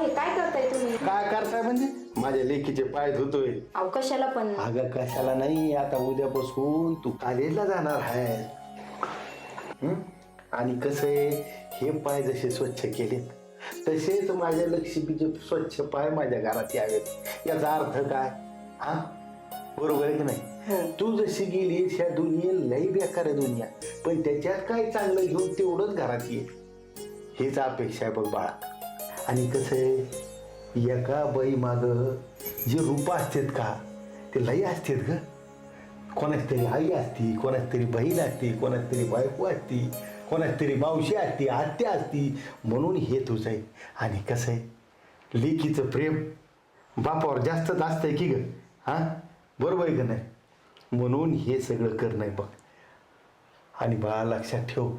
हे काय करताय तुम्ही? काय करताय म्हणजे? माझ्या लेकीचे पाय धुतोय. अहो कशाला पण? अगं कशाला नाही आता उद्यापासून तू कॉलेजला जाणार आहे हं? आणि कसं आहे हे पाय जसे स्वच्छ केलेत तसेच माझ्या लक्ष्मीचे स्वच्छ पाय माझ्या घरात यावेत. याचा अर्थ काय? हा? बरोबर आहे की हो. नाही तू जशी गेलीस ह्या दुनिये लई बेकार आहे दुनिया. पण त्याच्यात काय चांगलं घेऊन तेवढंच घरात ये. हेच अपेक्षा आहे बघ बाळा. आणि कसं आहे एका बाई माग जे रूप असतात का ते लई असतात ग. कोणाच तरी आई असती कोणाच तरी बहीण असती कोणाच तरी बायको असती कोणाच तरी मावशी असती आत्या असती म्हणून हे तुझं आहे. आणि कसं आहे लेकीचं प्रेम बापावर जास्तच आहे की ग हां? बरोबर आहे का नाही? म्हणून हे सगळं करणं आहे बघ. आणि बाळा लक्षात ठेव.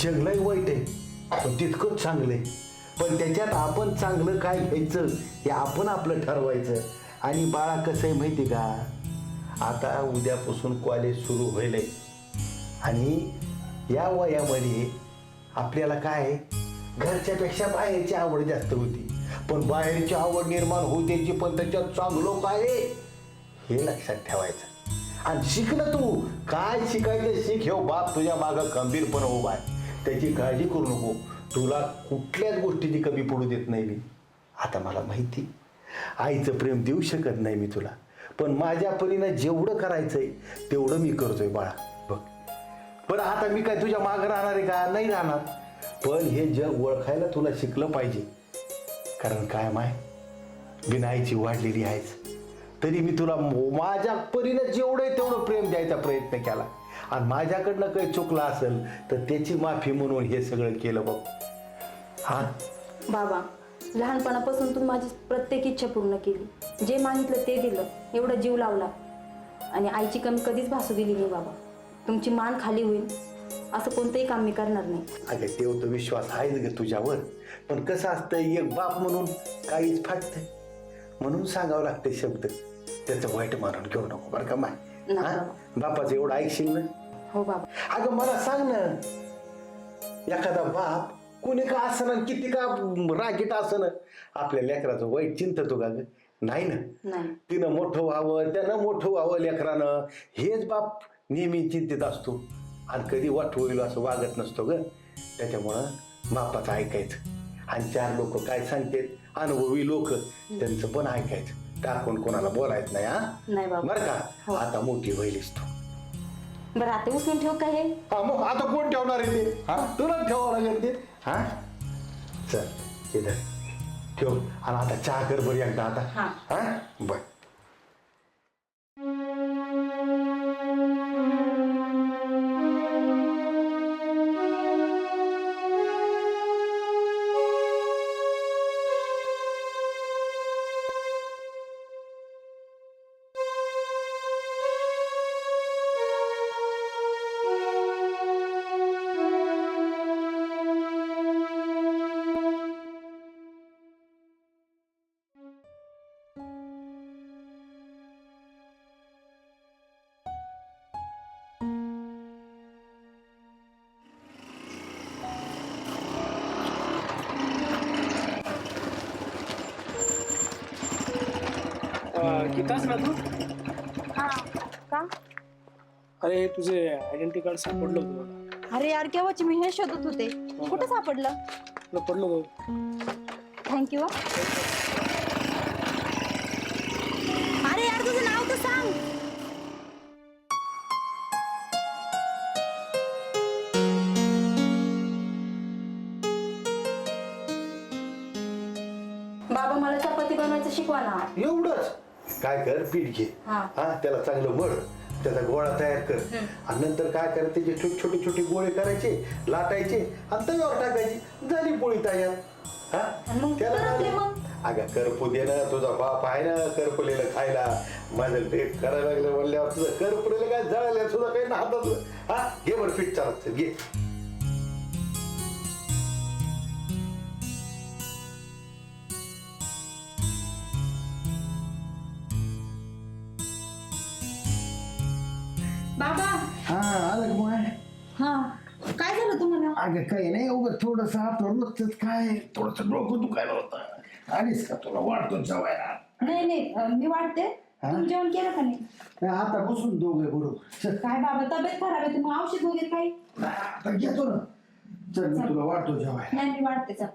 जग लय वाईट आहे पण तितकंच चांगलं आहे. पण त्याच्यात आपण चांगलं काय घ्यायचं हे आपण आपलं ठरवायचं. आणि बाळा कसं आहे माहिती का? आता उद्यापासून कॉलेज सुरू होईल. आहे. आणि या वयामध्ये आपल्याला काय घरच्यापेक्षा बाहेरची आवड जास्त होती. पण बाहेरची आवड निर्माण होत्याची पण त्याच्यात चांगलं काय हे लक्षात ठेवायचं. आणि शिकलं तू. काय शिकायचं शिक. हे बाप तुझ्या मागं खंबीरपणे उभा आहे. त्याची काळजी करू नको. तुला कुठल्याच गोष्टीची कमी पडू देत नाही मी. आता मला माहिती आईचं प्रेम देऊ शकत नाही मी तुला. पण माझ्या परीनं जेवढं करायचंय तेवढं मी करतोय बाळा. बघ. पण आता मी काय तुझ्या मागं राहणार आहे का? नाही राहणार. पण हे जग ओळखायला तुला शिकलं पाहिजे. कारण काय माय बिनाईची वाढलेली आहेच. तरी मी तुला माझ्या परीनं जेवढं आहे तेवढं प्रेम द्यायचा प्रयत्न केला. आणि माझ्याकडनं काही चुकलं असेल तर त्याची माफी म्हणून हे सगळं केलं बघ. हा? बाबा लहानपणापासून तुम्ही माझी प्रत्येक इच्छा पूर्ण केली. जे मागितलं ते दिलं. एवढा जीव लावला. आणि आईची कमी कधीच भासू दिली नाही बाबा. तुमची मान खाली होईल. असं कोणतंही काम मी करणार नाही. अगं तेव तर विश्वास आहेच ग तुझ्यावर. पण कसं असतं एक बाप म्हणून काहीच फाटतंय. म्हणून सांगावं लागते शब्द. त्याचं वाईट मानून घेऊ नको बरं का माय? नको. हा? बापाचं एवढं ऐकशील ना? हो बाबा. अगं मला सांग ना. एखादा बाप कोणी का असं किती का रागीट असं आपल्या लेकराचं वाईट चिंततो का ग? नाही ना. नाही. तिनं मोठं व्हावं त्यानं मोठं व्हावं लेकरानं. हेच बाप नेहमी चिंतित असतो. आणि कधी वाट होईल असं वागत नसतो ग. त्याच्यामुळं बापाचं ऐकायचं. आणि चार लोक काय सांगतात? अनुभवी लोक. त्यांचं पण ऐकायचं. टाकून कोणाला बोलायचं नाही हा? नाही बाबा. बरं हो. का आता मोठी होईलच तू. बरं आता उचलून ठेव का हे? हा मग आता कोण ठेवणार आहे ते? हा? तुला ठेवावं लागेल ते. हा? चल ठेव. आणि आता चहा कर बरी एकदा आता. हा. हा? बर. कितास ना तू हा का? अरे तुझे आयडेंटिटी कार्ड सापडलं होतं मला. अरे यार केव्हाची? मी हे शोधत होते. कुठं सापडलं? तुला पडलं होतं थँक्यू अरे यार तुझं नाव तर सांग. बाबा मला चपाती बनवायचं शिकवा ना. एवढंच? काय कर पीठ घे. हा. हा त्याला चांगलं मळ. त्याचा गोळा तयार कर. आणि नंतर काय कर त्याचे छोटे छोटे छोटे गोळे करायचे लाटायचे आणि तव्यावर टाकायची. झाली पोळी तयार. हा? मग त्याला करपले काय- मग? अगं करपू दे ना तुझा बाप आहे ना करपलेलं खायला. माझं लेट करायला लागलं म्हणल्यावर तुझं करपलेलं काय जळालं सुद्धा काही ना हातात. हा? घे बरं पीठ चालत. घे. अगं काही नाही उगं थोडस आपलं रोजच काय? थोडस डोकं दुखायला होतं. आलीस का तुला? वाटतो जेवायला. नाही नाही अं, मी वाटते तुम्ही जेवण केलं का नाही? नाही, आता बसून दोघे बरोबर चल. काय बाबा तब्येत खराब आहे. तुम्ही औषध वगैरे काही? आता घेतो ना. चल मी तुला वाटतो जेवायला. नाही मी वाटते चल.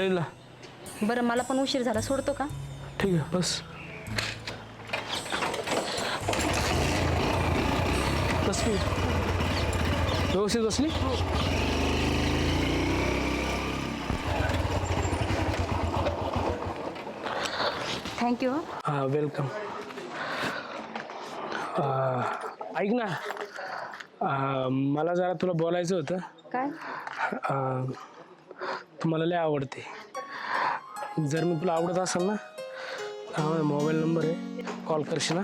कॉलेजला. बरं मला पण उशीर झाला. सोडतो का? ठीक आहे बस. बसली. व्यवस्थित बसली? थँक्यू हां वेलकम ऐक ना. अं, मला जरा तुला बोलायचं होतं. काय? अं, मला लय आवडते. जर मी तुला आवडत असेल ना हा मोबाईल नंबर आहे. कॉल करशील ना?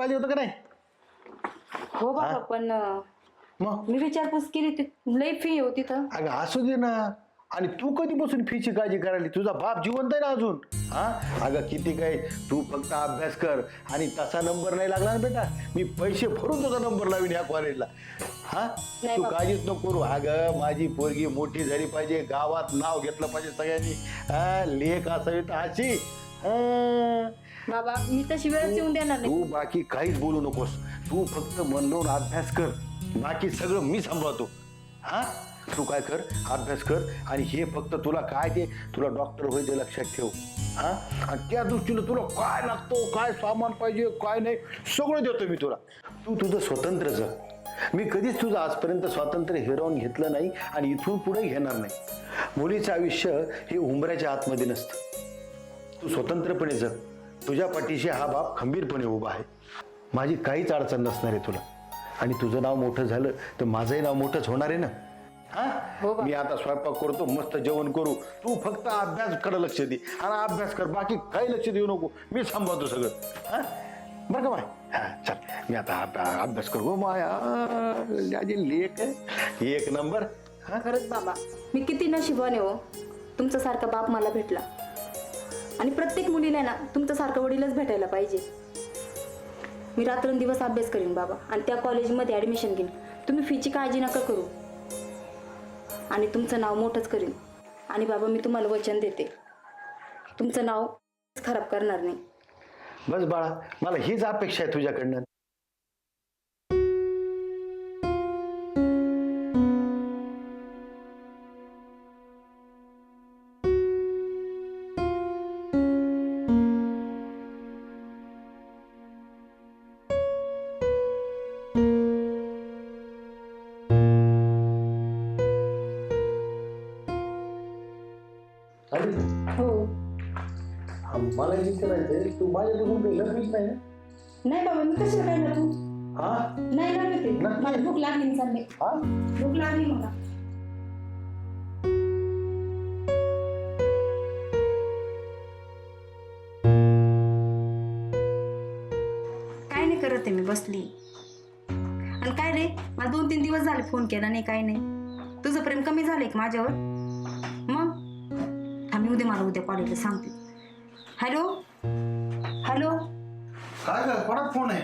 पाहिजे होतं का नाही? हो बाबा पण अं, मग? मी विचारपूस केली ती लई फी हो तिथं. अगं असू दे ना. आणि तू कधीपासून फीची काळजी करायला? तुझा बाप जिवंत आहे ना अजून? हा? अगं किती काय तू फक्त अभ्यास कर. आणि तसा नंबर नाही लागला ना बेटा. मी पैसे भरून तुझा नंबर लावीन या कॉलेजला हा? नाही तू बाबा. काळजीच नको करू. अगं माझी पोरगी मोठी झाली पाहिजे. गावात नाव घेतलं पाहिजे सगळ्यांनी. हा लेख असावी तर अशी. हा. बाबा मी तशी वेळच येऊन देणार नाही. तू बाकी काहीच बोलू नकोस. तू फक्त मन लावून अभ्यास कर. बाकी सगळं मी सांभाळतो. हा? तू काय कर? अभ्यास कर आणि हे फक्त तुला काय ते तुला डॉक्टर व्हायचे लक्षात ठेव. हा? आणि त्या दृष्टीनं तुला काय लागतो काय सामान पाहिजे काय नाही सगळं देतो मी तुला. तू तुझं स्वतंत्र जग. मी कधीच तुझं आजपर्यंत स्वातंत्र्य हिरावून घेतलं नाही आणि इथून पुढे घेणार नाही. मुलीचं आयुष्य हे उंबऱ्याच्या आतमध्ये नसतं. तू स्वतंत्रपणे जग. तुझ्या पाठीशी हा बाप खंबीरपणे उभा आहे. माझी काहीच अडचण नसणार आहे तुला. आणि तुझं नाव मोठं झालं तर माझंही नाव मोठंच होणार आहे ना? हो? हा बा. मी आता स्वयंपाक करतो मस्त जेवण करू. तू फक्त अभ्यासकडे लक्ष दे. आणि अभ्यास कर बाकी काही लक्ष देऊ नको. मी सांभाळतो सगळं. हा? बरं का माय हा चल. मी आता अभ- अभ्यास करू. माया लेख आहे. एक नंबर. हा? खरंच बाबा. मी किती नशिबाने हो. तुमच्यासारखा बाप मला भेटला. आणि प्रत्येक मुलीला ना तुमच्यासारखं वडीलच भेटायला पाहिजे. मी रात्रंदिवस अभ्यास करीन बाबा आणि त्या कॉलेजमध्ये ॲडमिशन घेईन. तुम्ही फीची काळजी नका करू. आणि तुमचं नाव मोठंच करीन. आणि बाबा मी तुम्हाला वचन देते. तुमचं नाव खराब करणार नाही. बस बाळा मला हीच अपेक्षा आहे तुझ्याकडनं. नाही ना नाही बाबा मी कशाला काय ना तू हा नाही ना ते नक्की? मला भूक लागली मी चालले हा भूक लागली मला काय नाही करत आहे मी बसली. आणि काय रे? मला दोन तीन दिवस झाले फोन केला नाही काय नाही. तुझं प्रेम कमी झालंय का माझ्यावर? मग? थांबी उद्या मला उद्या कॉलेजला सांगते. Hello hello. काय ग कोणाच फोन आहे?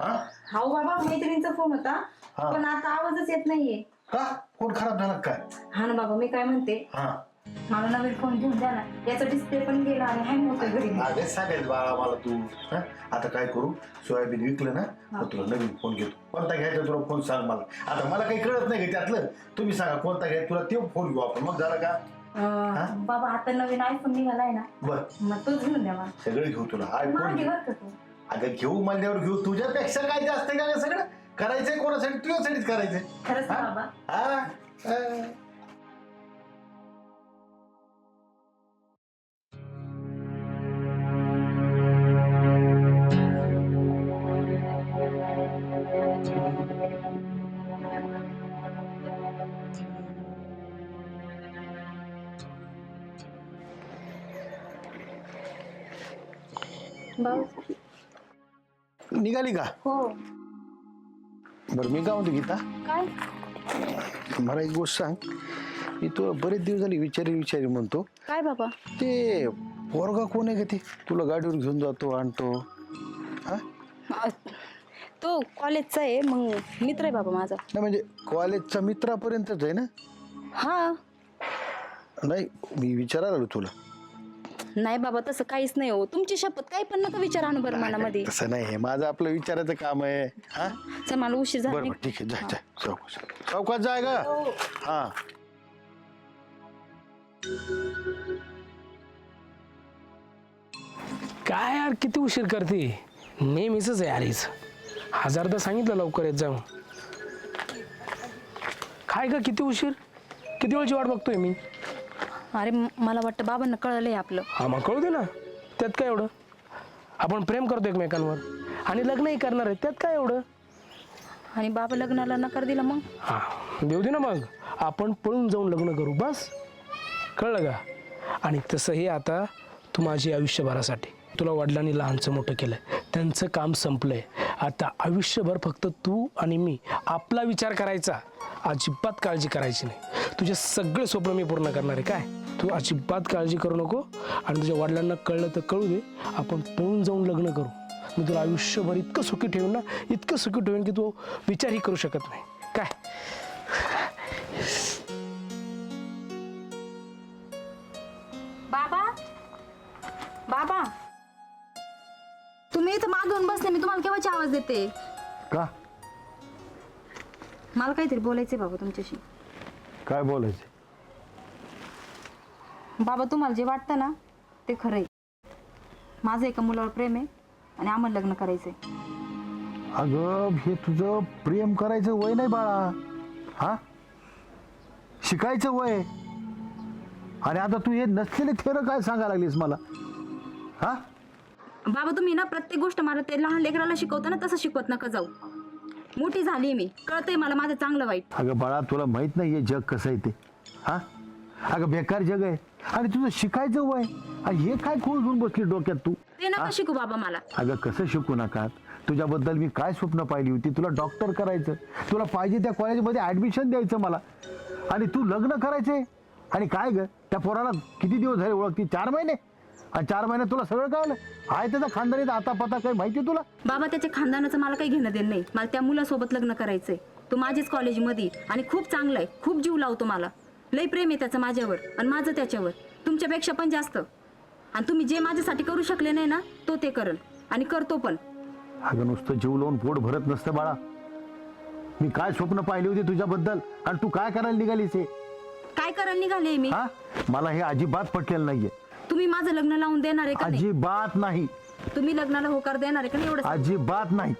हा? हाऊ बाबा मैत्रिणीचा फोन होता हा. पण आता आवाजच येत नाहीये. का? फोन खराब झाला का काय? हा ना बाबा मी काय म्हणते? हा. मला नवीन फोन घेऊन द्या ना. याचा डिस्प्ले पण गेला आणि हँग होतोय घरी. अरे सांगेल बाळा मला तू. हा? आता काय करू? सोयाबीन विकलं ना मग तुला नवीन फोन घेतो. कोणता घ्यायचा तुला फोन सांग मला. आता मला काही कळत नाही का त्यातलं? तुम्ही सांगा कोणता घ्यायचा? तुला ते फोन घेऊ आपण. मग झालं का? अं, बाबा आता नवीन आयफोन निघालाय ना बर. मग तोच घेऊन द्या मला सगळं घेऊ तुला. आय मागे फोन बघ का तू? अगं घेऊ म्हणल्यावर घेऊ. तुझ्यापेक्षा काय जास्त का गं सगळं? करायचंय कोणासाठी? तुझ्यासाठीच करायचंय. खरंच ना हा? बाबा. हा? हा. निघाली का? हो. बरं मी काय म्हणतो गीता? काय? मला एक गोष्ट सांग. मी तुला बरेच दिवस झाले विचारी विचारी म्हणतो. काय बाबा? ते पोरगा कोण आहे का ते? तुला गाडीवर घेऊन जातो आणतो. हा? अं, तो कॉलेजचा आहे मग मित्र आहे बाबा माझा. नाही म्हणजे कॉलेजचा मित्रापर्यंतच आहे ना? हा. नाही मी विचारायला आलो तुला. नाही बाबा तसं काहीच नाही हो. तुमची शपथ काही पण नका विचार अनु बरं मनामध्ये. तसं नाही हे माझं आपलं विचारायचं काम आहे. हा? चल मला उशीर झाला. ठीक आहे. जाय चौकात जाय का हा. काय यार किती उशीर करते? नेहमीच आहे यार हीच. हजारदा सांगितलं लवकर येत जाऊन. काय ग किती उशीर? किती वेळची वाट बघतोय मी? अरे म- मला वाटतं बाबांना कळलंय आपलं. हा मग कळू दे ना. त्यात काय एवढं? आपण प्रेम करतो एकमेकांवर. आणि लग्नही करणार आहे त्यात काय एवढं? आणि बाबा लग्नाला नकार दिला मग? हा देऊ दे ना मग. आपण पळून जाऊन लग्न करू बस. कळलं का? आणि तसंही आता तू माझी आयुष्यभरासाठी तुला वडिलांनी लहानचं मोठं केलंय. त्यांचं काम संपलंय. आता आयुष्यभर फक्त तू आणि मी आपला विचार करायचा. अजिबात काळजी करायची नाही. तुझे सगळे स्वप्न मी पूर्ण करणार आहे काय? तू अजिबात काळजी करू नको आणि तुझ्या वडिलांना कळलं तर कळू दे. आपण पळून जाऊन लग्न करू. मी तुला आयुष्यभर इतकं सुखी ठेवून ना इतकं सुखी ठेवून की तू विचारही करू शकत नाही. काय? बाबा? बाबा? तुम्ही इथं मागून बसले मी तुम्हाला केव्हाची आवाज देते? का? मला काहीतरी बोलायचंय बाबा तुमच्याशी. काय बोलायचं बाबा तुम्हाला जे वाटतं ना ते खरं आहे. माझं एका मुलावर प्रेम आहे आणि आम्हाला लग्न करायचंय. अगं हे तुझं प्रेम करायचं वय नाही बाळा. हा? शिकायचं वय. आणि आता तू हे नसलेले थेरं काय सांगायला लागलीस मला? हा? बाबा तुम्ही ना प्रत्येक गोष्ट मला ते लहान लेकराला शिकवता ना तसं शिकवत नका जाऊ. मोठी झाली मी. कळतंय मला माझं चांगलं वाईट. अगं बाळा तुला माहीत नाही हे जग कसं आहे ते. हा? अगं बेकार जग आहे. आणि तुझं शिकायचं वय. आणि हे काय खोल घेऊन बसली डोक्यात तू? ते नका शिकू बाबा मला. अगं कसं शिकू नका? तुझ्याबद्दल मी काय स्वप्न पाहिली होती? तुला डॉक्टर करायचं. तुला पाहिजे त्या कॉलेजमध्ये ॲडमिशन द्यायचं मला. आणि तू लग्न करायचे? आणि काय ग? त्या पोराला किती दिवस झाले ओळखती? चार महिने? आणि चार महिन्यात तुला सगळं कळलं? आहे त्याचा खानदानीत आता पता काही माहिती तुला? बाबा त्याच्या खानदानाचं मला काही घेणं देणं नाही. मला त्या मुलासोबत लग्न करायचंय. तो माझ्याच कॉलेजमध्ये आणि खूप चांगला आहे. खूप जीव लावतो मला. लय प्रेम आहे त्याचं माझ्यावर आणि माझं त्याच्यावर. तुमच्यापेक्षा पण जास्त. आणि तुम्ही जे माझ्यासाठी करू शकले नाही ना तो ते करल. आणि करतो पण. अगं नुसतं जीव लावून पोट भरत नसतं बाळा. मी काय स्वप्न पाहिली होती तुझ्याबद्दल? आणि तू काय करायला निघालीस हे? काय करायला निघाले मी? हा? मला हे अजिबात पटलेलं नाहीये. तुम्ही माझं लग्न लावून देणार आहे का नाही? अजिबात नाही. तुम्ही लग्नाला होकार देणार आहे का नाही एवढं सांगा. अजिबात नाही.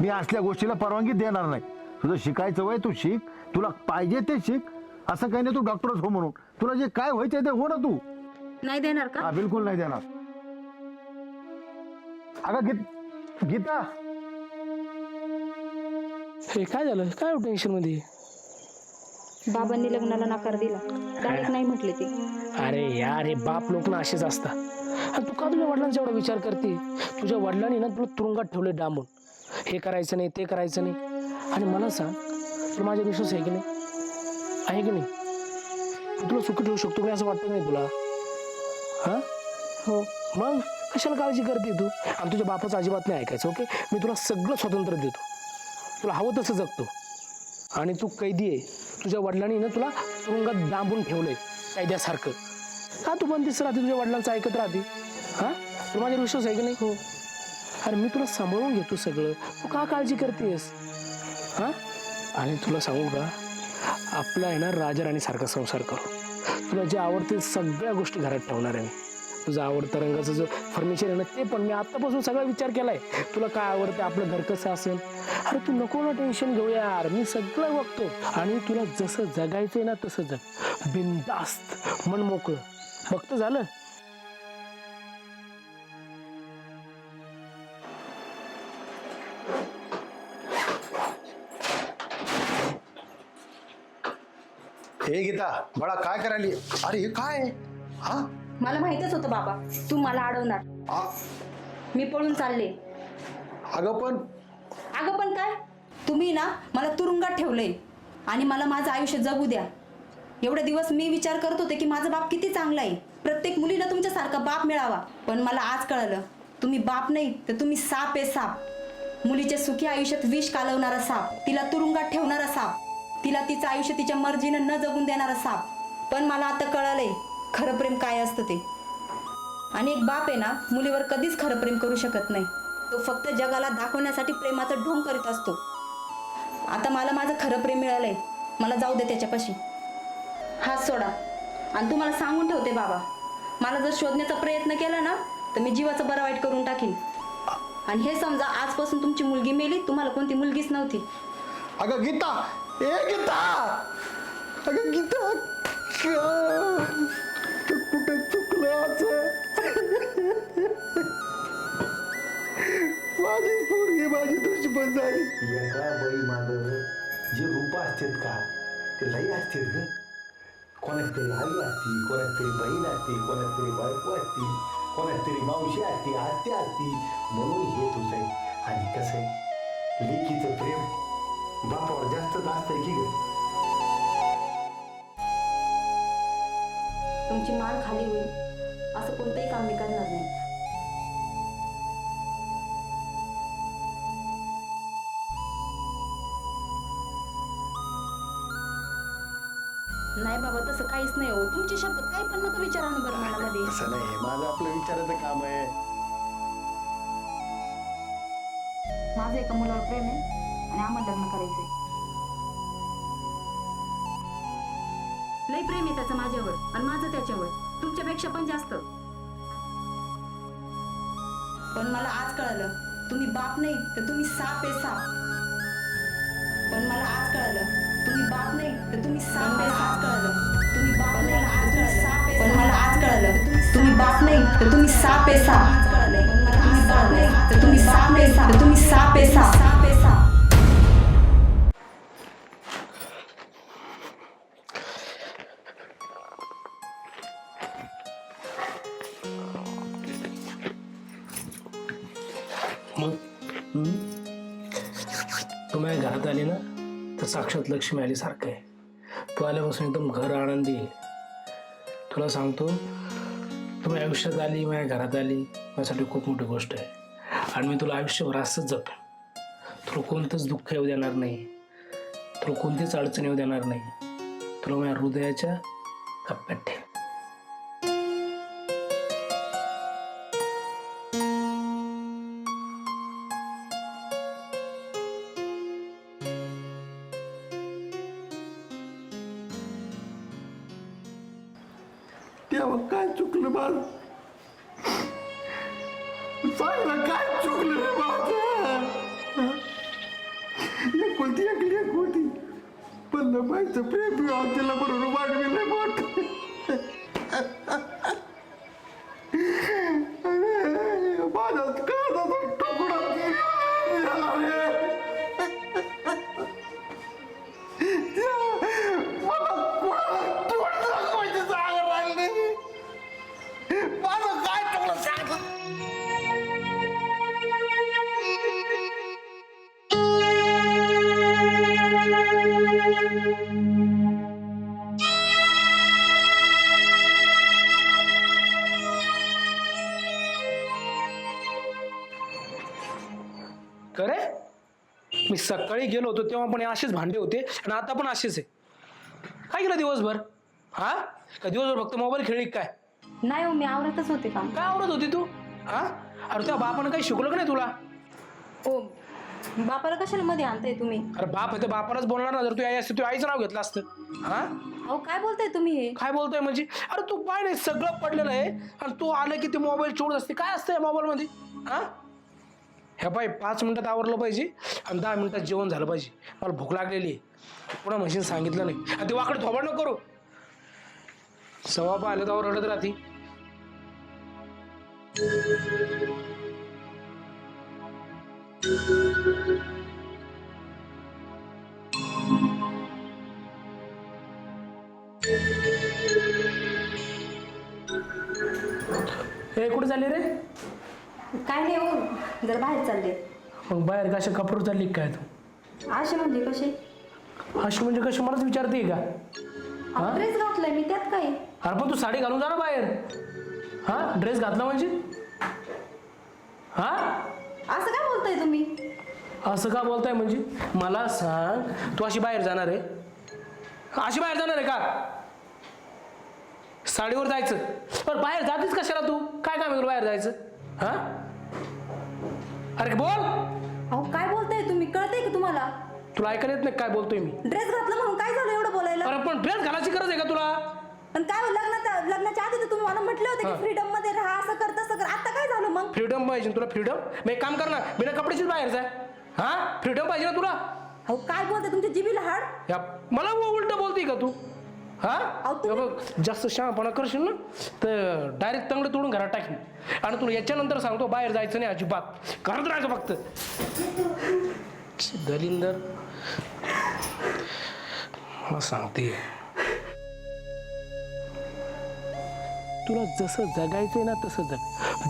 मी असल्या गोष्टीला परवानगी देणार नाही. तुझं शिकायचं वय तू शिक. तुला पाहिजे ते शिक. असं काही नाही तू डॉक्टरच हो म्हणून. तुला जे काय व्हायचंय ते हो ना तू. नाही देणार का? हा बिलकुल नाही देणार. अगं गीत गीता. हे काय झालं? काय टेन्शनमध्ये? बाबांनी लग्नाला नकार दिला. डायरेक्ट नाही म्हटले ते. अरे यार हे बाप लोक ना असेच असतात. आणि तू का तुझ्या वडिलांचा एवढा विचार करते? तुझ्या वडिलांनी ना तुला तुरुंगात ठेवले डांबून. हे करायचं नाही ते करायचं नाही. आणि मला सांग तुला माझ्या विश्वास आहे की नाही? आहे की नाही? तुला सुखी ठेवू शकतो मी असं वाटतं नाही तुला? हा? हो. मग? कशाला काळजी करते तू? आणि तुझ्या बापाचं अजिबात नाही ऐकायचं ओके? मी तुला सगळं स्वातंत्र्य देतो. तुला हवं तसं जगतो. आणि तू कैदी आहे. तुझ्या वडिलांनी ना तुला तुरुंगात दाबून ठेवलंय कैद्यासारखं. का तू बंदिस्त राहते तुझ्या वडिलांचं ऐकत राहते? हा? तुला माझ्यावर विश्वास आहे की नाही? हो. अरे मी तुला सांभाळून घेतो सगळं. तू का काळजी करतेस? हा? आणि तुला सांगू का? आपला आहे ना राजा राणीसारखा संसार करू. तुला जे आवडते सगळ्या गोष्टी घरात ठेवणार आहे मी. तुझं आवडतं रंगाचं जो फर्निचर आहे ना ते पण मी आत्तापासून सगळा विचार केला आहे तुला काय आवडतं आपलं घर कसं असेल? अरे तू नको ना टेन्शन घेऊ यार. मी सगळं बघतो. आणि तुला जसं जगायचं आहे ना तसं जग. बिनदास्त मन मोकळं. फक्त झालं? हे गीता बाळा काय करायली? अरे हे काय? हा? मला माहितच होतं बाबा तू मला अडवणार. आ- मी पळून चालले. अगं पण? अगं पण काय? तुम्ही ना मला तुरुंगात ठेवलंय आणि मला माझं आयुष्य जगू द्या. एवढे दिवस मी विचार करत होते की माझा बाप किती चांगला आहे. प्रत्येक मुलीला तुमच्यासारखा बाप मिळावा. पण मला आज कळलं तुम्ही बाप नाही तर तुम्ही साप आहे साप. मुलीच्या सुखी आयुष्यात विष कालवणारा साप तिला तुरुंगात ठेवणारा साप. तिला तिचं आयुष्य तिच्या मर्जीनं न जगून देणारा साप. पण मला आता कळालंय खरं प्रेम काय असतं ते. आणि एक बाप आहे ना मुलीवर कधीच खरं प्रेम करू शकत नाही. तो फक्त जगाला दाखवण्यासाठी प्रेमाचा ढोंग करीत असतो. आता मला माझं खरं प्रेम मिळालंय. मला जाऊ दे त्याच्यापाशी. हात सोडा. आणि तुम्हाला सांगून ठेवते बाबा. मला जर शोधण्याचा प्रयत्न केला ना तर मी जीवाचं बरं वाईट करून टाकीन. आणि हे समजा आजपासून तुमची मुलगी मेली तुम्हाला कोणती मुलगीच नव्हती. अगं गीता ए गीता! अगं गीता! कुठे चुकलं माझी पोरगी माझी दुश्मन झाली. एका बाई माग जे रूप असतात का ते लई असतात ग. कोणाच तरी आई असती कोणाच तरी बहीण असती कोणाच तरी बायको असती कोणाच तरी मावशी असती आत्या असती. म्हणून हे तुझं आहे. आणि कसं आहे? लेकीचं प्रेम. बापावर जास्त असतंय की ग? तुमची मान खाली होईल. असं कोणतंही काम मी करणार नाही. नाही बाबा तसं काहीच नाही हो. तुमचे शब्द काही पण नका विचारानं बरं मनामध्ये असं नाही हे माझं आपलं विचारायचं काम आहे. माझं एका मुलावर प्रेम आहे. आणि आम्हाला लग्न करायचंय. लय प्रेम आहे त्याचं माझ्यावर आणि माझं त्याच्यावर. तुमच्यापेक्षा पण जास्त. पण मला आज कळालं तुम्ही बाप नाही तर तुम्ही साप आहे साप. पण मला आज कळालं तुम्ही बाप नाही तर तुम्ही साप आहे आज कळालं. तुम्ही बाप नाही आज कळालं साप आहे पण मला आज कळालं तुम्ही बाप नाही तर तुम्ही साप आहे साप. कळालंय पण मला आज बाप नाही तर तुम्ही साप आहे साप. तर तुम्ही साप आहे साप. लक्ष्मी आल्यासारखं आहे. तू आल्यापासून एकदम घर आनंदी आहे. तुला सांगतो तू माझ्या आयुष्यात आली माझ्या घरात आली माझ्यासाठी खूप मोठी गोष्ट आहे. आणि मी तुला आयुष्यभर असंच जपेन. तुला कोणतंच दुःख येऊ देणार नाही. तुला कोणतीच अडचण येऊ देणार नाही. तुला माझ्या हृदयाच्या कप्प्यात ठेव. तेव्हा काय चुकलं माझ चांगलं काय चुकलं रे माझं एकुलती एक होती पण माहिती प्रेम तिला बरोबर वाढविलं मोठ. करे? मी सकाळी गेलो होतो तेव्हा पण असेच भांडे होते आणि आता पण असेच आहे. काय केलं दिवसभर? हा? का दिवसभर फक्त मोबाईल खेळली काय? नाही हो मी आवरतच होते काम. काय आवडत होती तू? हा? अरे त्या बापानं काही शिकवलं का नाही तुला? हो बापाला कशाला मध्ये आणताय तुम्ही? अरे बाप आहे तर बापालाच बोलणार ना जर तू आई असते तू आईचं नाव घेतलं असतं. हा? अहो काय बोलताय तुम्ही हे? काय बोलतोय म्हणजे? अरे तू पाय नाही सगळं पडलेलं आहे. आणि तू आलं की ते मोबाईल चोळत असते. काय असतं मोबाईल मध्ये हा? ह्या पाय पाच मिनटात आवरलं पाहिजे आणि दहा मिनिटात जेवण झालं पाहिजे. मला भूक लागलेली आहे. पुन्हा म्हशीन सांगितलं नाही. आणि ते वाकड थोबाड नको करू. सव्वा पाय आलं तर रडत राहते. हे कुठे झाले रे? काय नाही हो जर बाहेर चालले. मग बाहेर कशा कपडे चालली काय तू? असे म्हणजे कसे? अशी म्हणजे कशी मलाच विचारते का? अहो, ड्रेस घातलाय मी त्यात काय? अरे पण तू साडी घालून जा ना बाहेर. हा? ड्रेस घातला म्हणजे? हा? असं काय बोलताय तुम्ही? असं का बोलताय म्हणजे? मला सांग तू अशी बाहेर जाणार आहे? अशी बाहेर जाणार आहे का? साडीवर जायचं. पण बाहेर जातीस कशाला तू? काय काम आहे तुला बाहेर जायचं? हा? अरे बोल? अहो काय बोलताय तुम्ही? कळतंय का तुम्हाला? तुला ऐकायला येत नाही काय बोलतोय मी? ड्रेस घातला म्हणून काय झालं एवढं बोलायला? अरे पण ड्रेस घालायची गरज आहे का तुला? पण काय हो, लग्नाच्या लग्नाच्या आधी तर तुम्ही मला म्हटलं होतं हा. की फ्रीडममध्ये राहा असं कर तसं कर. आता काय झालं मग? फ्रीडम पाहिजे ना तुला फ्रीडम मी एक काम कर ना बिना कपड्याचीच बाहेर जाय हा? फ्रीडम पाहिजे ना तुला? अहो काय बोलते तुमच्या जिबीला हाड? या मला उलट बोलते का तू? हा? अहो, तुम्ही- बघ, जास्त शहापणा करशील ना तर डायरेक्ट तंगड तोडून घरात टाकीन. आणि तुला याच्यानंतर सांगतो बाहेर जायचं नाही अजिबात. घरात राहायचं फक्त. छी, दलिंदर. मला सांगते. तुला जसं जगायचंय ना तसं जग.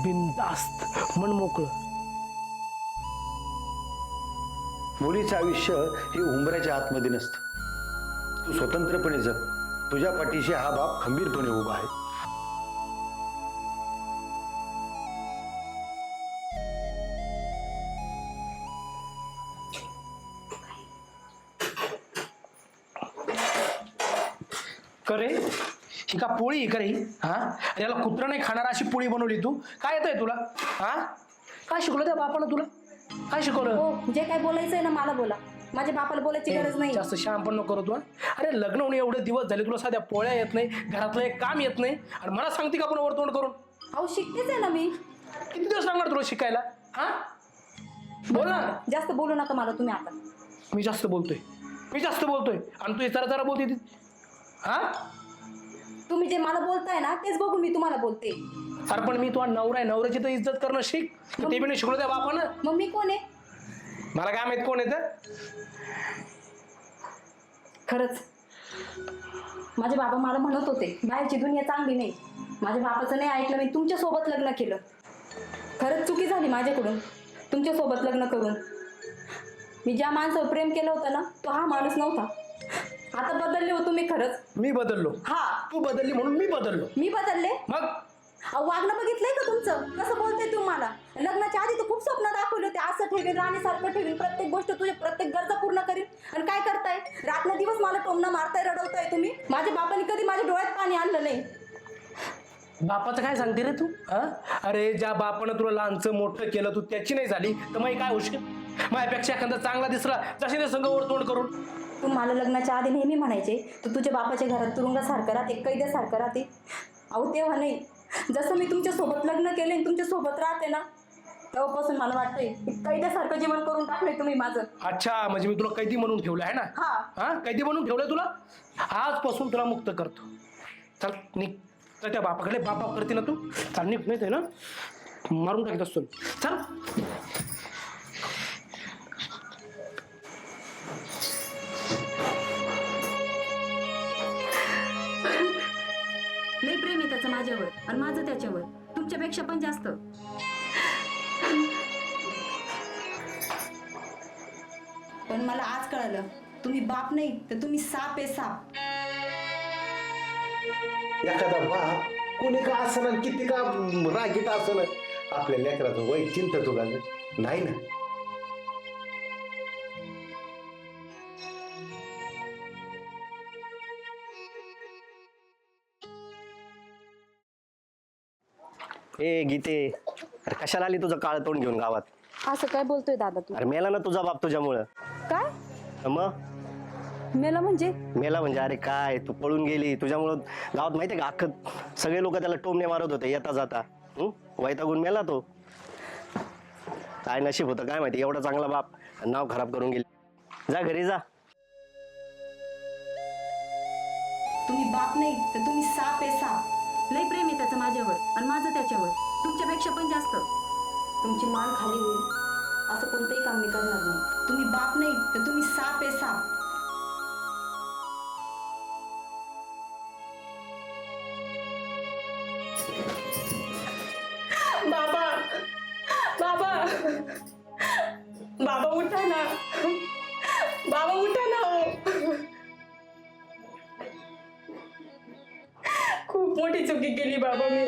बिनधास्त मन मोकळं मुलीचं आयुष्य हे उंबऱ्याच्या आतमध्ये नसतं. तू स्वतंत्रपणे जग. तुझ्या पाठीशी हा बाप खंबीरपणे उभा आहे. करे ही का पोळी आहे करे हा? याला कुत्रा नाही खाणार अशी पोळी बनवली तू. काय येतंय तुला? हा? काय शिकवलं त्या बापानं तुला? काय शिकवलं? हो जे काय बोलायचंय ना मला बोला. माझ्या बापाला बोलायची गरज नाही. जास्त शाम पण नको करू तू हा? अरे लग्न होऊन एवढे दिवस झाले तुला साध्या पोळ्या येत नाही घरातलं एक काम येत नाही आणि मला सांगते का पुन्हा तोंड करून? अहो शिकतेच आहे ना मी. किती दिवस लागणार तुला शिकायला हा? बोल ना. जास्त बोलू नका मला तुम्ही आता. मी जास्त बोलतोय मी जास्त बोलतोय आणि तू जरा जरा बोलते ती हा? तुम्ही जे मला बोलताय ना तेच बघून मी तुम्हाला बोलते. अरे पण मी तुला नवरा आहे नवऱ्याची तर इज्जत करणं शिक. ते बी नाही शिकलो त्या बापानं. मग मी कोण आहे? मला काय माहीत कोण येतं? खरंच. माझे बाबा मला म्हणत होते बाहेरची दुनिया चांगली नाही. माझ्या बापाचं नाही ऐकलं मी तुमच्यासोबत लग्न केलं. खरंच चुकी झाली माझ्याकडून तुमच्यासोबत लग्न करून. मी ज्या माणसावर प्रेम केलं होतं ना तो हा माणूस नव्हता. आता बदलले हो तुम्ही खरंच. मी बदललो. हा. तू बदलली म्हणून मी बदललो. मी बदलले? मग? अहो, वागणं बघितलंय का तुमचं? कसं बोलतंय तुम्हाला? लग्नाच्या आधी तर खूप स्वप्न दाखवले होते. असं ठेवीन राणीसारखं ठेवीन प्रत्येक गोष्ट तुझ्या प्रत्येक गरजा पूर्ण करीन. आणि काय करताय? रात्र दिवस मला टोमणं मारताय रडवताय तुम्ही. माझ्या बापाने कधी माझ्या डोळ्यात पाणी आणलं नाही. बापाचं काय सांगते रे तू? हा अरे ज्या बापानं तुला लहानचं मोठं केलं तू त्याची नाही झाली. तर मग काय होशील? माझ्यापेक्षा एखादा चांगला दिसला जशी ते संघ तोंड करून. तू मला लग्नाच्या आधी नेहमी म्हणायचे तू तुझ्या बापाच्या घरात तुरुंगासारखं राहते कैद्यासारखं राहते. अहो तेव्हा नाही. जसं मी तुमच्यासोबत लग्न केले तुमच्यासोबत राहते ना तेव्हापासून मला वाटतंय कैद्यासारखं जीवन करून टाकलंय तुम्ही माझं. अच्छा म्हणजे मी तुला कैदी म्हणून ठेवलं आहे ना? हा. हा? कैदी म्हणून ठेवलंय तुला? आजपासून तुला मुक्त करतो. चल निघ. चल त्या बापाकडे बापा करते ना तू. चाल निघ नाही ना मारून टाकीत असतो चल. त्याचं माझ्यावर आणि माझं त्याच्यावर. तुमच्यापेक्षा पण जास्त. पण मला आज कळालं तुम्ही बाप नाही तर तुम्ही साप आहे साप. एखादा बाप कोणी का असणार किती का रागीट असणार आपल्या लेकराचं वय चिंता तू नाही ना? ए गीते अरे कशाला आली तुझं काळ तोंड घेऊन गावात? असं काय बोलतोय दादा तू? अरे मेला ना तुझा बाप तुझ्यामुळं. काय मग? मेला म्हणजे? मेला म्हणजे अरे काय तू पळून गेली. तुझ्यामुळं गावात माहितीये का अख्खं सगळे लोक त्याला टोमणे मारत होते येता जाता. हं? वैतागून मेला तो. काय नशीब होतं काय माहिती एवढा चांगला बाप. आणि नाव खराब करून गेली. जा घरी जा. तुम्ही बाप नाही तर तुम्ही साप आहे साप. लय प्रेम आहे त्याचं माझ्यावर आणि माझं त्याच्यावर. तुमच्यापेक्षा पण जास्त. तुमची मान खाली होईल. असं कोणतंही काम मी करणार नाही. तुम्ही बाप नाही तर तुम्ही साप आहे साप. खूप मोठी चुकी केली बाबा मी.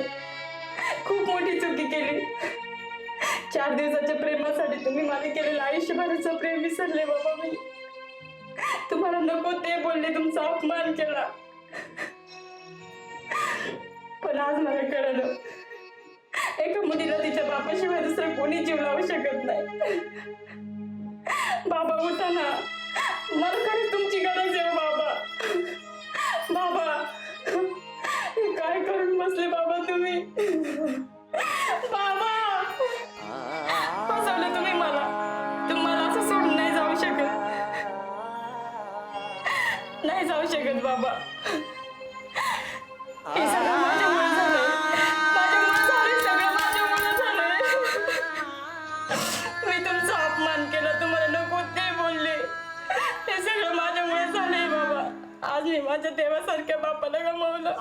खूप मोठी चुकी केली. चार दिवसाच्या प्रेमासाठी तुम्ही मला केलेलं आयुष्यभराचं प्रेम विसरले बाबा मी. तुम्हाला नको ते बोलले तुमचा अपमान केला. पण आज मला कळलं एका मुलीला तिच्या बापाशिवाय दुसरं कोणी जीव लावू शकत नाही. बाबा उठा ना. मला खरंच तुमची गरज आहे हो बाबा. बाबा बसले बाबा तुम्ही. बाबा. फसवलं तुम्ही मला. तुम्हाला असं सोडून नाही जाऊ शकत. नाही जाऊ शकत बाबा. हे सगळं माझ्यामुळे झालंय. माझ्यामुळे झालंय सगळं माझ्यामुळे झालंय. मी तुमचा अपमान केला तुम्हाला नको ते बोलले. हे सगळं माझ्यामुळे झालंय बाबा. आज मी माझ्या देवासारख्या बापाला गमावलं.